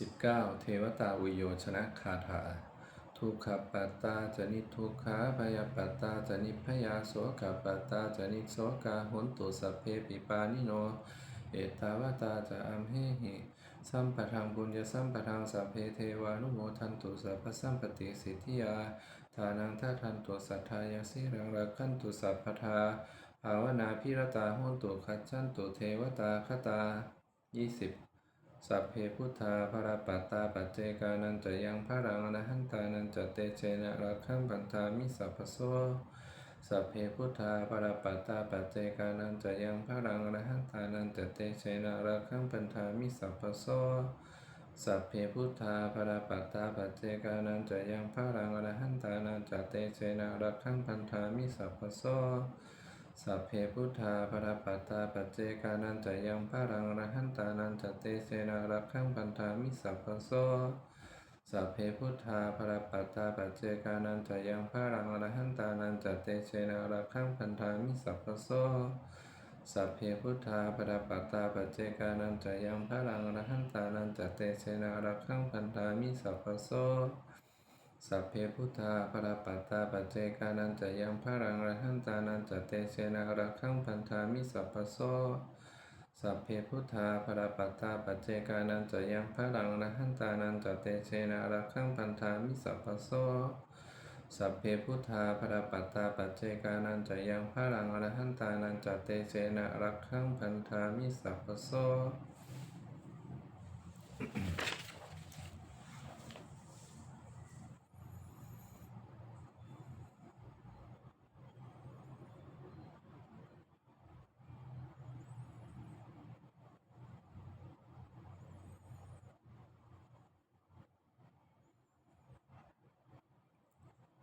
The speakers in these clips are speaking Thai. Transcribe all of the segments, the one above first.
19 เทวตาวิโยชนะคาถา ทุกขปัตตาจนิทุกขาพยาปัตตาจนิพยาโสกปัตตาจนิโสกาหุนตุสัพเพปิปานิโน เอตาวตาจะอัมเหหิสัมปทังบุญญสัมปทังสัพเพเทวานุโมทันตุสัพพสัมปติสิทธิยาทานังทัทันตุสัทธายาสิรังรักขันตุสัพพทาภาวนาพิรตาหุนตุขัจจันตุเทวตาคตา 20 สัพเพพุทธาภรปัตตาปัจเจกานันจะยังพระรังอรหันตานันจะเตเจนะรักขังปันธามิสัพพโสสัพเพพุทธาภรปัตตาปัจเจกานันจะยังพระรังอรหันตานันจะเตเจนะรักขังปันธามิสัพพโสสัพเพพุทธาภรปัตตาปัจเจกานันจะยังพระรังอรหันตานันจะเตเจนะรักขังปันธามิสัพพโส สัพเพพุทธาภรปัตตาปัจเจกานันจะยังพระรังรหันตานันจะเตเสนารักขังพันธามิสัพพโสสัพเพพุทธาภรปัตตาปัจเจกานันจะยังพระรังรหันตานันจะเตเสนารักขังพันธามิสัพพโสสัพเพพุทธาภรปัตตาปัจเจกานันจะยังพระรังรหันตานันจะเตเสนารักขังพันธามิสัพพโส สัพเพพุทธาภรปัตตาปัจเจกานันจะยังพระรังอรหันตานันจะเตเสนารักขังพันธามิสัพพโสสัพเพพุทธาภรปัตตาปัจเจกานันจะยังพระรังอรหันตานันจะเตเสนารักขังพันธามิสัพพโสสัพเพพุทธาภรปัตตาปัจเจกานันจะยังพระรังอรหันตานันจะเตเสนารักขังพันธามิสัพพโส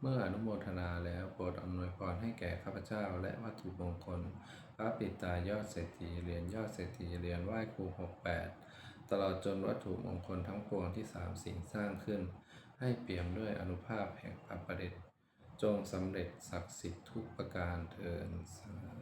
เมื่ออนุโมทนาแล้วโปรดอำนวยพรให้แก่ข้าพเจ้าและวัตถุมงคล พระปิตายอดเศรษฐีเหรียญยอดเศรษฐีเหรียญไหว้ครูหกแปดตลอดจนวัตถุมงคลทั้งปวงที่สามสิ่งสร้างขึ้น ให้เปี่ยมด้วยอนุภาพแห่งพระประดิษฐ์จงสำเร็จศักดิ์สิทธิ์ทุกประการเทินสา